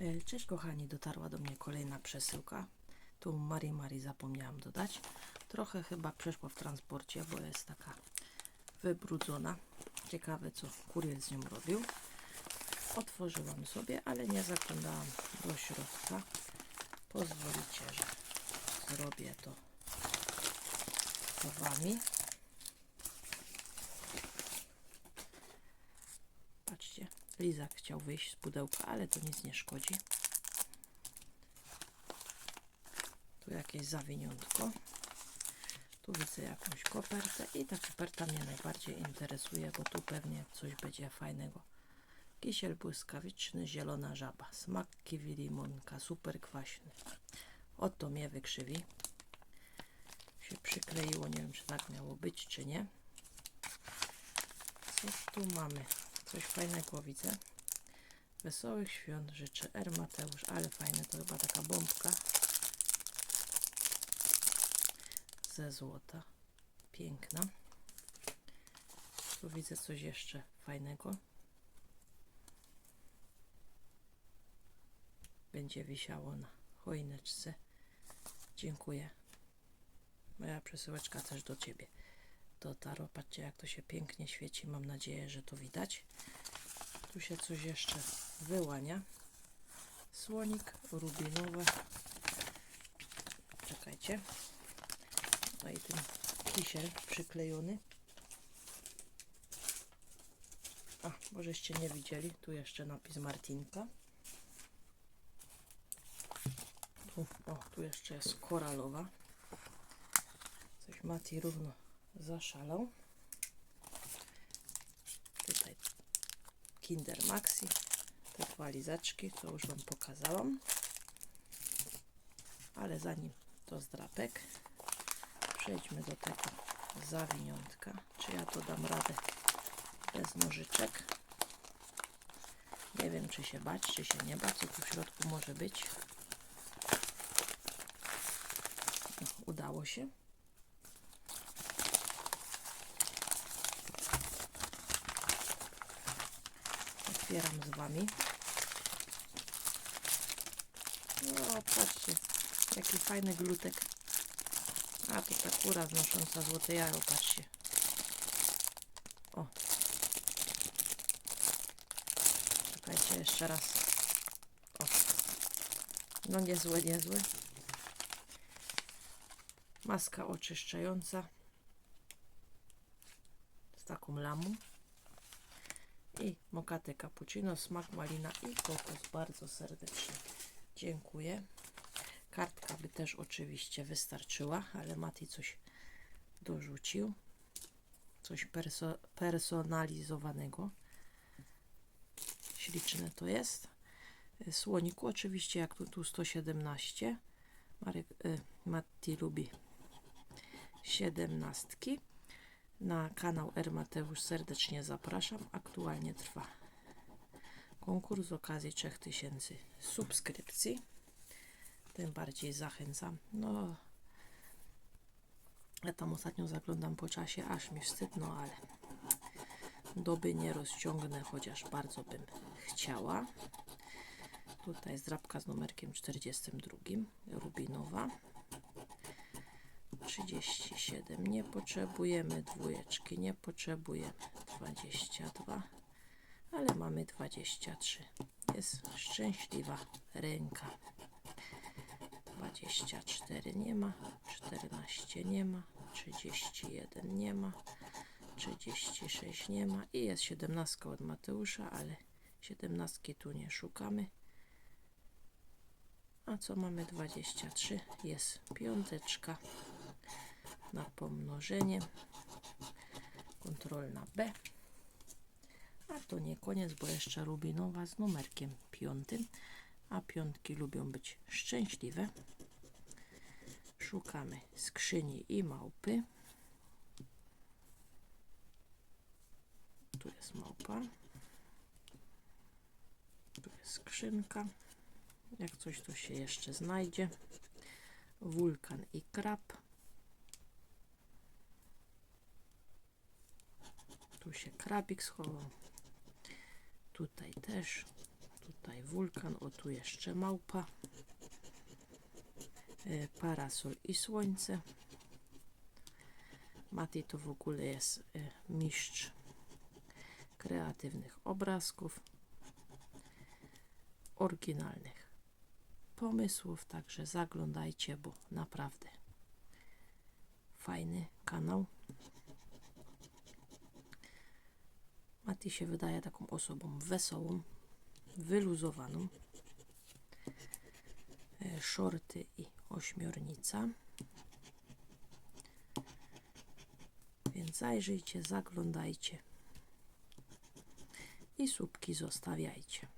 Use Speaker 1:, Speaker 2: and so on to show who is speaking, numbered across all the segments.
Speaker 1: E, Cześć kochani, dotarła do mnie kolejna przesyłka. Tu Mari Mari zapomniałam dodać. Trochę chyba przeszła w transporcie, bo jest taka wybrudzona. Ciekawe co kurier z nią robił. Otworzyłam sobie, ale nie zaglądałam do środka. Pozwolicie, że zrobię to z wami. Patrzcie, Lizak chciał wyjść z pudełka, ale to nic nie szkodzi. Tu jakieś zawiniątko. Tu widzę jakąś kopertę i ta koperta mnie najbardziej interesuje, bo tu pewnie coś będzie fajnego. Kisiel błyskawiczny, zielona żaba, smak kiwi limonka, super kwaśny. Oto mnie wykrzywi. Się przykleiło, nie wiem czy tak miało być, czy nie. Co tu mamy? Coś fajnego widzę. Wesołych świąt życzę R. Mateusz, ale fajne to chyba taka bombka ze złota. Piękna. Tu widzę coś jeszcze fajnego. Będzie wisiało na choineczce. Dziękuję. Moja przesyłeczka też do Ciebie dotarła. Patrzcie jak to się pięknie świeci. Mam nadzieję, że to widać. Tu się coś jeszcze wyłania. Słonik rubinowy. Czekajcie. No i ten kisiel przyklejony. A, możeście nie widzieli. Tu jeszcze napis Martinka. Tu, o, tu jeszcze jest koralowa. Coś Mati równo zaszalał. Tutaj Kinder Maxi, te walizeczki, to już Wam pokazałam. Ale zanim to zdrapek, przejdźmy do tego zawiniątka. Czy ja to dam radę bez nożyczek? Nie wiem, czy się bać, czy się nie bać, co tu w środku może być. Udało się. Otwieram z wami. O, patrzcie, jaki fajny glutek. A, to ta kura znosząca złote jajo, patrzcie. O. Czekajcie jeszcze raz. O. No niezłe, niezłe. Maska oczyszczająca. Z taką lamą i mokate cappuccino, smak malina i kokos. Bardzo serdecznie dziękuję. Kartka by też oczywiście wystarczyła, ale Mati coś dorzucił. Coś perso personalizowanego. Śliczne to jest. Słoniku oczywiście, jak tu, tu 117. Marek, y, Mati lubi 17. Na kanał R Mateusz serdecznie zapraszam. Aktualnie trwa konkurs z okazji 3000 subskrypcji. Tym bardziej zachęcam. No, ja tam ostatnio zaglądam po czasie, aż mi wstyd, no ale doby nie rozciągnę, chociaż bardzo bym chciała. Tutaj zdrabka z numerkiem 42, rubinowa. 37 nie potrzebujemy dwójeczki nie potrzebujemy 22 ale mamy 23 jest szczęśliwa ręka. 24 nie ma 14 nie ma 31 nie ma 36 nie ma i jest 17 od Mateusza ale 17 tu nie szukamy. A co mamy? 23 jest piąteczka na pomnożenie. Kontrolna B. A to nie koniec, bo jeszcze rubinowa z numerkiem piątym. A piątki lubią być szczęśliwe. Szukamy skrzyni i małpy. Tu jest małpa. Tu jest skrzynka. Jak coś to się jeszcze znajdzie. Wulkan i krab. Tu się krabik schował. Tutaj też. tutaj wulkan, o tu jeszcze małpa, e, parasol i słońce. Mati to w ogóle jest e, mistrz kreatywnych obrazków, oryginalnych pomysłów, także zaglądajcie, bo naprawdę fajny kanał. Mati się wydaje taką osobą wesołą, wyluzowaną. E, Shorty i ośmiornica. Więc zajrzyjcie, zaglądajcie i słupki zostawiajcie.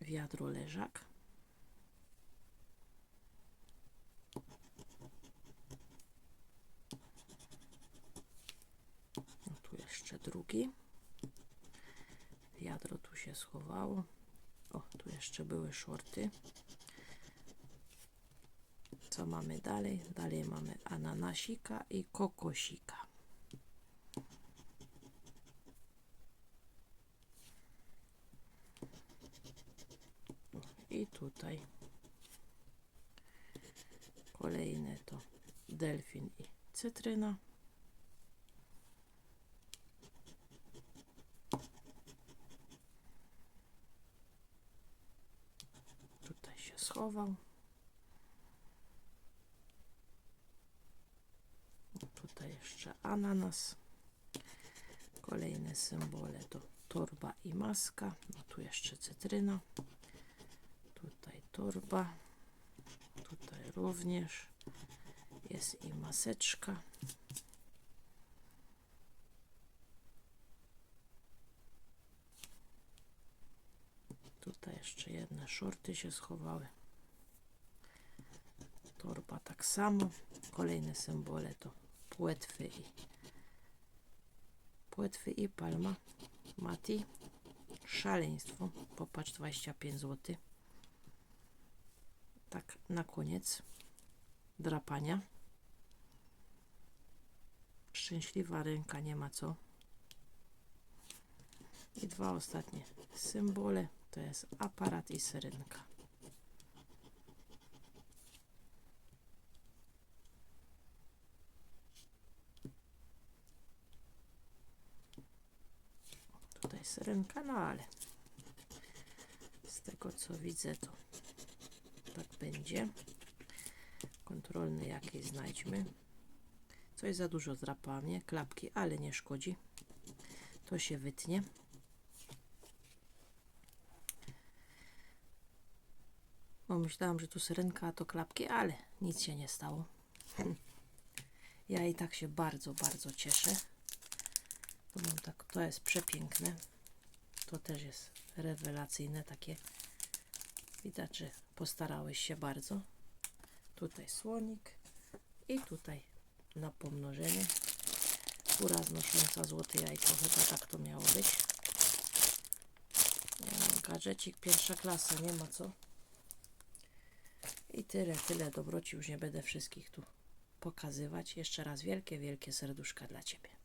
Speaker 1: Wiadro leżak. No tu jeszcze drugi. Wiadro tu się schowało. O, tu jeszcze były shorty. Co mamy dalej? Dalej mamy ananasika i kokosika. I tutaj kolejne to delfin i cytryna. Schował. Tutaj jeszcze ananas. Kolejne symbole to torba i maska. No tu jeszcze cytryna. Tutaj torba. Tutaj również jest i maseczka. Tutaj jeszcze jedne shorty się schowały. Torba tak samo. Kolejne symbole to płetwy i płetwy i palma. Mati. Szaleństwo. Popatrz 25 zł. Tak na koniec drapania. Szczęśliwa ręka, nie ma co. I dwa ostatnie symbole to jest aparat i syrenka. Syrenka, no ale z tego co widzę to tak będzie. Kontrolny jakiś znajdźmy. Coś za dużo zdrapanie, klapki, ale nie szkodzi. To się wytnie. Bo myślałam, że tu syrenka, a to klapki, ale nic się nie stało. Ja i tak się bardzo, bardzo cieszę. Mam tak, to jest przepiękne. To też jest rewelacyjne takie. Widać, że postarałeś się bardzo. Tutaj słonik i tutaj na pomnożenie. Kura znosząca złote jajko, chyba tak to miało być. Gadżecik pierwsza klasa, nie ma co. I tyle, tyle dobroci, już nie będę wszystkich tu pokazywać. Jeszcze raz wielkie, wielkie serduszka dla Ciebie.